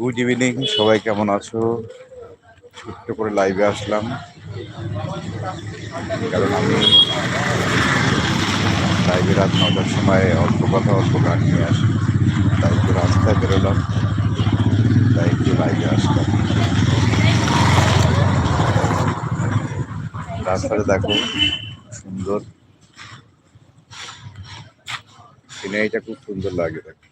Good evening সবাই কেমন আছো? ছোট্ট করে লাইভে আসলাম। কারণ আমি লাইভে রাত নটার সময় অল্প কথা, অল্প গান নিয়ে আসি। তাই একটু রাস্তায় বেরোলাম। তাই একটু লাইভে আসলাম। রাস্তাটা দেখো, সুন্দর। সিনারিটা খুব সুন্দর লাগে দেখো।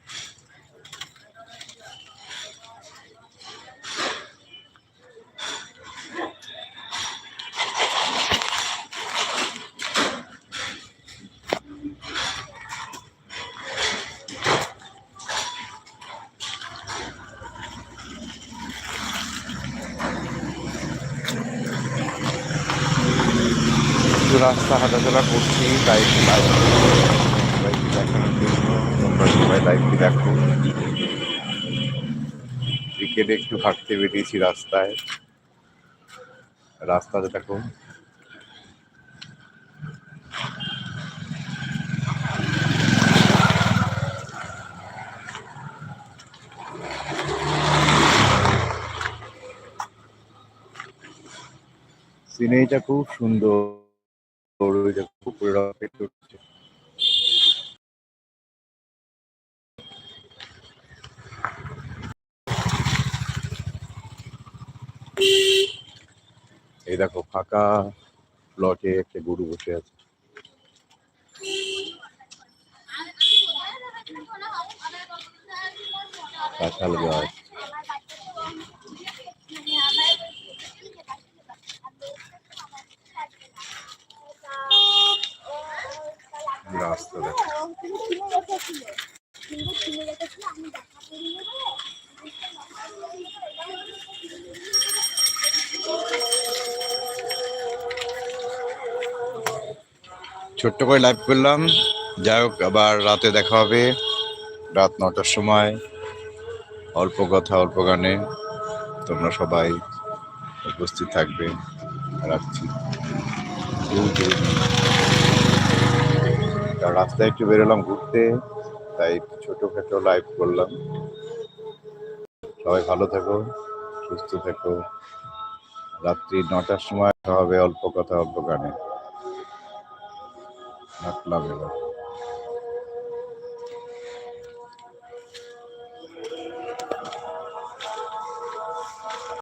একটু রাস্তা হাঁটাচলা করছি, তাই একটু দেখানোর জন্য তোমরা সবাই লাইভটি দেখো ক্রিকেটে একটু হাঁটতে বেরিয়েছি রাস্তায়। রাস্তাতে দেখো। সিনারিটা খুব সুন্দর। এই দেখো ফাঁকা প্লটে একটা গরু বসে আছে। কাঁঠাল গাছ। দেখো। ছোট্ট করে লাইভ করলাম। যাই হোক, আবার রাতে দেখা হবে। রাত নটার সময়। অল্প কথা, অল্প গানে। তোমরা সবাই উপস্থিত থাকবে। রাখছি। কারণ রাস্তায় একটু বেরোলাম ঘুরতে, তাই ছোটোখাটো লাইভ করলাম। সবাই ভালো থেকো, সুস্থ থেকো। রাত্রি নটার সময় হবে অল্প কথা, অল্প গানে। রাখলাম এবার।